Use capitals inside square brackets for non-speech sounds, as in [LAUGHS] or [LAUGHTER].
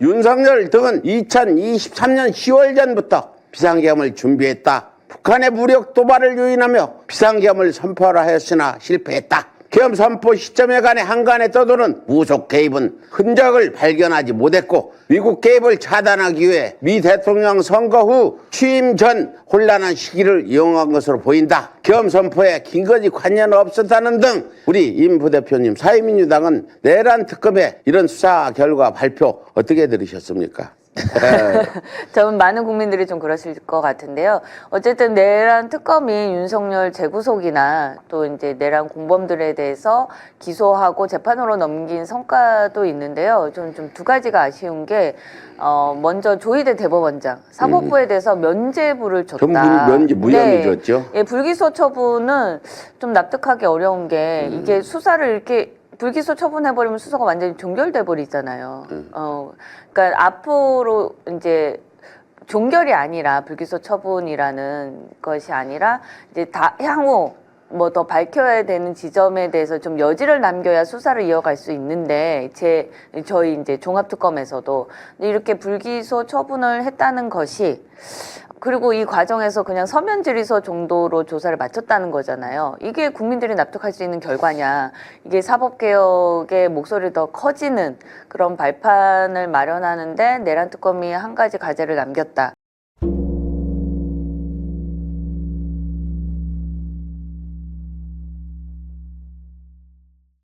윤석열 등은 2023년 10월 전부터 비상계엄을 준비했다. 북한의 무력 도발을 유인하며 비상계엄을 선포하라 하였으나 실패했다. 계엄 선포 시점에 관해 한간에 떠도는 무속 개입은 흔적을 발견하지 못했고 미국 개입을 차단하기 위해 미 대통령 선거 후 취임 전 혼란한 시기를 이용한 것으로 보인다. 계엄 선포에 김건희 관여는 없었다는 등 우리 임 부대표님 사회민주당은 내란 특검의 이런 수사 결과 발표 어떻게 들으셨습니까? [LAUGHS] 저는 많은 국민들이 좀 그러실 것 같은데요. 어쨌든 내란 특검이 윤석열 재구속이나 또 이제 내란 공범들에 대해서 기소하고 재판으로 넘긴 성과도 있는데요. 좀좀두 가지가 아쉬운 게 어, 먼저 조희대 대법원장 사법부에 대해서 면죄부를 줬다. 전부 면제 무혐의 줬죠. 예, 불기소 처분은 좀 납득하기 어려운 게 음. 이게 수사를 이렇게 불기소 처분해버리면 수사가 완전히 종결돼 버리잖아요. 음. 어, 그러니까 앞으로 이제 종결이 아니라 불기소 처분이라는 것이 아니라 이제 다 향후 뭐 더 밝혀야 되는 지점에 대해서 좀 여지를 남겨야 수사를 이어갈 수 있는데 제 저희 이제 종합특검에서도 이렇게 불기소 처분을 했다는 것이 그리고 이 과정에서 그냥 서면 질의서 정도로 조사를 마쳤다는 거잖아요. 이게 국민들이 납득할 수 있는 결과냐. 이게 사법개혁의 목소리 더 커지는 그런 발판을 마련하는데 내란 특검이 한 가지 과제를 남겼다.